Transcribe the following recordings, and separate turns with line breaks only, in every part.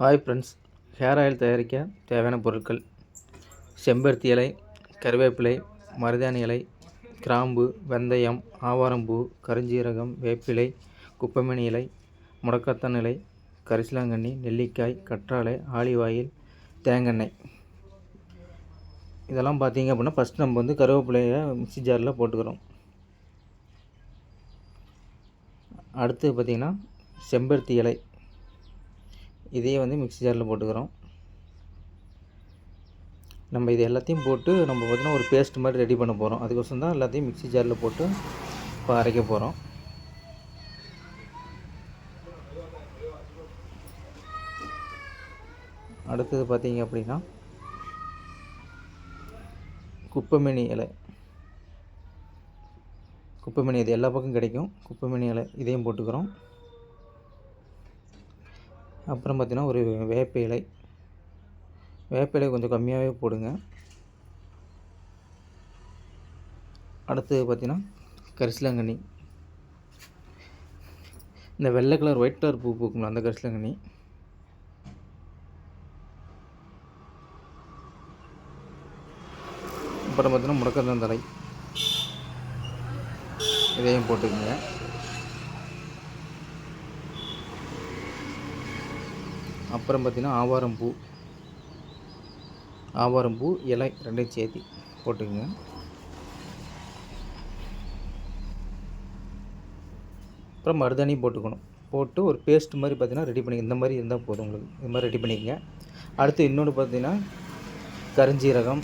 Hi friends hair oil தயாரிக்க தேவையான பொருட்கள். செம்பருத்தி இலை கருவேப்பிலை மருதாணி இலை கிராம்பு வெந்தயம் ஆவாரம்பூ கருஞ்சீரகம் வேப்பிலை குப்பமணி இலை முடக்கத்தான் இலை கரிசலாங்கண்ணி நெல்லிக்காய் கற்றாழை ஆலிவ் ஆயில் தேங்காய் இதெல்லாம் பார்த்தீங்க அப்படின்னா ஃபஸ்ட் நம்ம வந்து கருவேப்பிலையை மிக்சி ஜாரில் போட்டுக்கிறோம். அடுத்து பார்த்திங்கன்னா செம்பருத்தி இலை. இதையே வந்து மிக்ஸி ஜாரில் போட்டுக்கிறோம். நம்ம இது எல்லாத்தையும் போட்டு நம்ம பார்த்திங்கன்னா ஒரு பேஸ்ட் மாதிரி ரெடி பண்ண போகிறோம் அதுக்கோசரம் தான் எல்லாத்தையும் மிக்ஸி ஜாரில் போட்டு இப்போ அரைக்க போகிறோம் அடுத்தது பார்த்தீங்க அப்படின்னா குப்பைமணி இலை. குப்பைமணி இது எல்லா பக்கம் கிடைக்கும். குப்பைமணி இலை இதையும் போட்டுக்கிறோம். அப்புறம் பார்த்திங்கன்னா ஒரு வேப்ப இலை வேப்ப இலை கொஞ்சம் கம்மியாகவே போடுங்க. அடுத்து பார்த்திங்கன்னா கரிசலாங்கண்ணி இந்த வெள்ளை கலர் ஒயிட் கலர் பூ பூக்குங்களா அந்த கரிசலாங்கண்ணி அப்புறம் பார்த்திங்கன்னா முடக்கந்தந்தலை இதையும் போட்டுக்கோங்க. அப்புறம் பார்த்திங்கன்னா ஆவாரம் பூ. ஆவாரம் பூ இலை ரெண்டையும் சேர்த்து போட்டுக்கோங்க. அப்புறம் மருதாணி போட்டுக்கணும். போட்டு ஒரு பேஸ்ட் மாதிரி பார்த்திங்கன்னா ரெடி பண்ணி இந்த மாதிரி இருந்தால் போதும் உங்களுக்கு. இந்த மாதிரி ரெடி பண்ணிக்கங்க. அடுத்து இன்னொன்று பார்த்திங்கன்னா கருஞ்சீரகம்.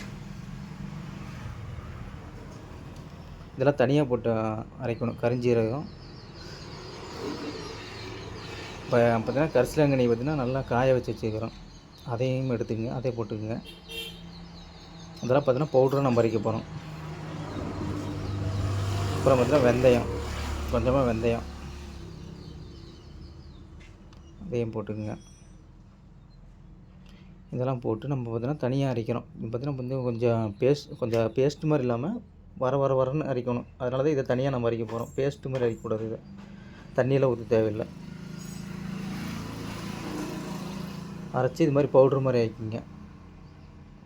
இதெல்லாம் தனியாக போட்டு அரைக்கணும். கருஞ்சீரகம். இப்போ பார்த்தீங்கன்னா கரிசலாங்கண்ணி பார்த்திங்கன்னா நல்லா காய வச்சு வச்சுக்கிறோம் அதையும் எடுத்துக்கங்க அதே போட்டுக்கோங்க. அதெல்லாம் பார்த்தீங்கன்னா பவுடரும் நம்ம அரைக்க போகிறோம் அப்புறம் பார்த்தீங்கன்னா வெந்தயம் கொஞ்சமாக வெந்தயம். அதையும் போட்டுக்கோங்க. இதெல்லாம் போட்டு நம்ம பார்த்திங்கன்னா தனியாக அரைக்கிறோம். இப்போ பார்த்தீங்கன்னா வந்து கொஞ்சம் பேஸ்ட் கொஞ்சம் பேஸ்ட் மாதிரி இல்லாமல் வர வர வரன்னு அரைக்கணும். அதனால தான் இதை தனியாக நம்ம அரைக்க போகிறோம் பேஸ்ட்டு மாதிரி அரைக்கக்கூடாது இதை. தண்ணியெல்லாம் ஊற்ற தேவையில்லை. அரைச்சி இது மாதிரி பவுட்ரு மாதிரி ஆக்கிங்க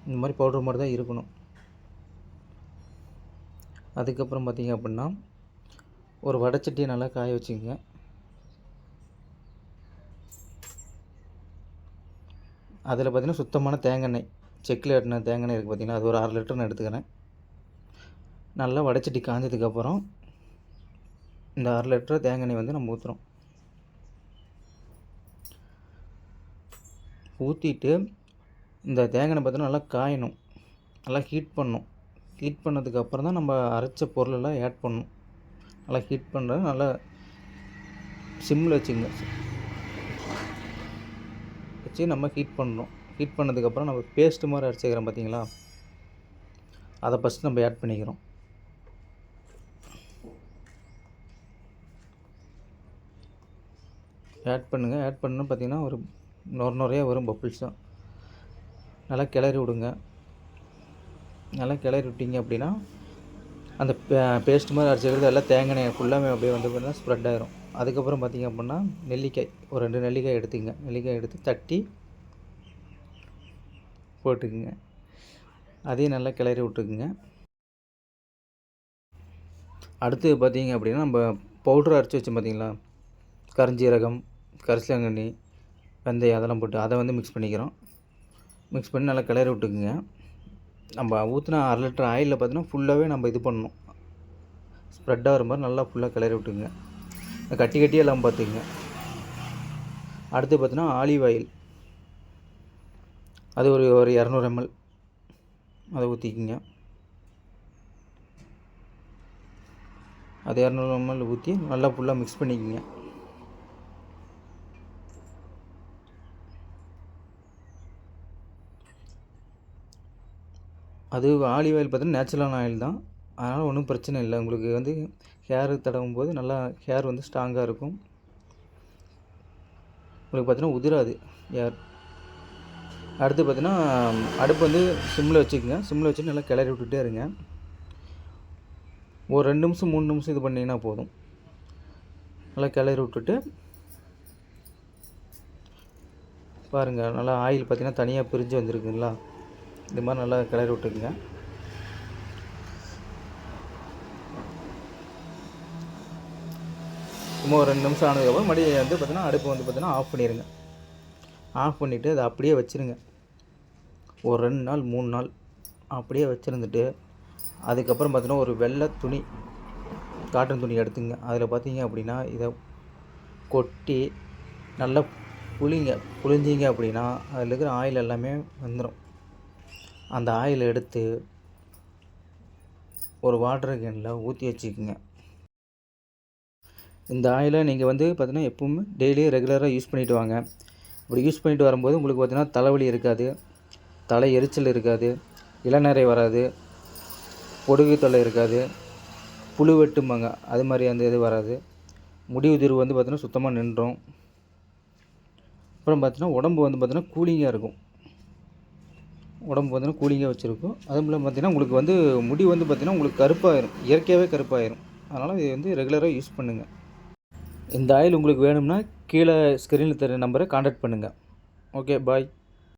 இந்த மாதிரி பவுட்ரு மாதிரி தான் இருக்கணும். அதுக்கப்புறம் பார்த்திங்க அப்படின்னா ஒரு வடைச்சட்டியை நல்லா காய வச்சுக்கோங்க. அதில் பார்த்திங்கன்னா சுத்தமான தேங்காய் செக்கில் எட்டின தேங்காய் இருக்குது பார்த்திங்கன்னா அது ஒரு அரை லிட்டர் நான் எடுத்துக்கிறேன். நல்லா வடைச்சட்டி காஞ்சதுக்கப்புறம் இந்த அரை லிட்டர் தேங்காய் வந்து நம்ம ஊற்றுறோம் ஊற்றிட்டு இந்த தேங்காய் பார்த்தோன்னா நல்லா காயணும். நல்லா ஹீட் பண்ணணும். ஹீட் பண்ணதுக்கப்புறம் தான் நம்ம அரைச்ச பொருளெல்லாம் ஆட் பண்ணணும். நல்லா ஹீட் பண்ணுறது நல்லா சிம்மில் வச்சுங்க. வச்சு நம்ம ஹீட் பண்ணணும் ஹீட் பண்ணதுக்கப்புறம் நம்ம பேஸ்ட்டு மாதிரி அரைச்சிக்கிறோம் பார்த்தீங்களா? அதை ஃபஸ்ட்டு நம்ம ஆட் பண்ணிக்கிறோம். ஆட் பண்ணுங்கள் ஆட் பண்ணணும் பார்த்தீங்கன்னா ஒரு நொறு நுறையா வரும் பப்புள்ஸும் நல்லா கிளறி விடுங்க. நல்லா கிளறி விட்டிங்க அப்படின்னா அந்த பேஸ்ட் மாதிரி அரைச்சிக்கிறது எல்லாம் தேங்காய் ஃபுல்லாமே அப்படியே வந்து பார்த்தீங்கன்னா ஸ்ப்ரெட் ஆயிரும். அதுக்கப்புறம் பார்த்திங்க அப்படின்னா நெல்லிக்காய் ஒரு ரெண்டு நெல்லிக்காய் எடுத்துங்க நெல்லிக்காய் எடுத்து தட்டி போட்டுக்குங்க. அதையும் நல்லா கிளறி விட்டுக்குங்க. அடுத்து பார்த்திங்க அப்படின்னா நம்ம பவுட்ரு அரைச்சி வச்சோம் பார்த்தீங்களா கருஞ்சீரகம் கரிசலாங்கண்ணி வெந்தயம் அதெல்லாம் போட்டு அதை வந்து மிக்ஸ் பண்ணிக்கிறோம். மிக்ஸ் பண்ணி நல்லா கிளறி விட்டுக்குங்க. நம்ம ஊற்றின அரை லிட்டர் ஆயிலில் பார்த்தீங்கன்னா ஃபுல்லாகவே நம்ம இது பண்ணணும். ஸ்ப்ரெட் ஆகிற மாதிரி நல்லா ஃபுல்லாக கிளறி விட்டுக்குங்க. கட்டி கட்டியே எல்லாம் பார்த்துக்குங்க. அடுத்து பார்த்தீங்கன்னா ஆலிவ் ஆயில் அது ஒரு ஒரு இரநூறு எம்எல் அதை ஊற்றிக்கிங்க அது இரநூறு எம்எல் ஊற்றி நல்லா ஃபுல்லாக மிக்ஸ் பண்ணிக்கோங்க. அது ஆலிவ் ஆயில் பார்த்தீங்கன்னா நேச்சுரலான ஆயில் தான். அதனால் ஒன்றும் பிரச்சனை இல்லை. உங்களுக்கு வந்து ஹேரு தடவும் போது நல்லா ஹேர் வந்து ஸ்ட்ராங்காக இருக்கும். உங்களுக்கு பார்த்தீங்கன்னா உதிராது ஹேர் அடுத்து பார்த்தீங்கன்னா அடுப்பு வந்து சிம்மில் வச்சுக்கோங்க. சிம்மில் வச்சு நல்லா கிளறி விட்டுட்டே இருங்க. ஒரு ரெண்டு நிமிஷம் மூணு நிமிஷம் இது பண்ணிங்கன்னா போதும். நல்லா கிளறி விட்டுட்டு பாருங்கள் நல்லா ஆயில் பார்த்தீங்கன்னா தனியாக பிரிஞ்சு வந்திருக்குங்களா? இது மாதிரி நல்லா கிளறி விட்டுக்குங்க. சும்மா ஒரு ரெண்டு நிமிஷம் ஆனதுக்கப்புறம் மறுபடியும் வந்து பார்த்தீங்கன்னா அடுப்பு வந்து பார்த்தீங்கன்னா ஆஃப் பண்ணிடுங்க ஆஃப் பண்ணிவிட்டு அதை அப்படியே வச்சுருங்க. ஒரு ரெண்டு நாள் மூணு நாள் அப்படியே வச்சுருந்துட்டு அதுக்கப்புறம் பார்த்தீங்கன்னா ஒரு வெள்ளை துணி காட்டன் துணி எடுத்துங்க அதில் பார்த்தீங்க அப்படின்னா இதை கொட்டி நல்லா புளிங்க புளிஞ்சிங்க அப்படின்னா அதில் இருக்கிற ஆயில் எல்லாமே வந்துடும் அந்த ஆயில் எடுத்து ஒரு வாட்டர் கேனில் ஊற்றி வச்சுக்கோங்க. இந்த ஆயிலை நீங்கள் வந்து பார்த்தீங்கன்னா எப்பவுமே டெய்லி ரெகுலராக யூஸ் பண்ணிட்டு வாங்க. அப்படி யூஸ் பண்ணிட்டு வரும்போது உங்களுக்கு பார்த்தீங்கன்னா தலைவலி இருக்காது தலை எரிச்சல் இருக்காது இளநரை வராது பொடுகு தொல்லை இருக்காது புழு வெட்டும்பாங்க அது மாதிரி அந்த இது வராது. முடி உதிர்வு வந்து பார்த்தீங்கன்னா சுத்தமாக நின்றோம். அப்புறம் பார்த்தீங்கன்னா உடம்பு வந்து பார்த்தீங்கன்னா கூலிங்காக இருக்கும். உடம்பு பார்த்தீங்கன்னா கூலிங்காக வச்சுருக்கும். அதுவும் இல்லாமல் பார்த்திங்கன்னா உங்களுக்கு வந்து முடி வந்து பார்த்திங்கன்னா உங்களுக்கு கருப்பாயிரும். இயற்கையாகவே கருப்பாயிரும். அதனால் இது வந்து ரெகுலராக யூஸ் பண்ணுங்கள் இந்த ஆயில் உங்களுக்கு வேணும்னா கீழே ஸ்க்ரீனில் தர நம்பரை காண்டாக்ட் பண்ணுங்கள் ஓகே பாய்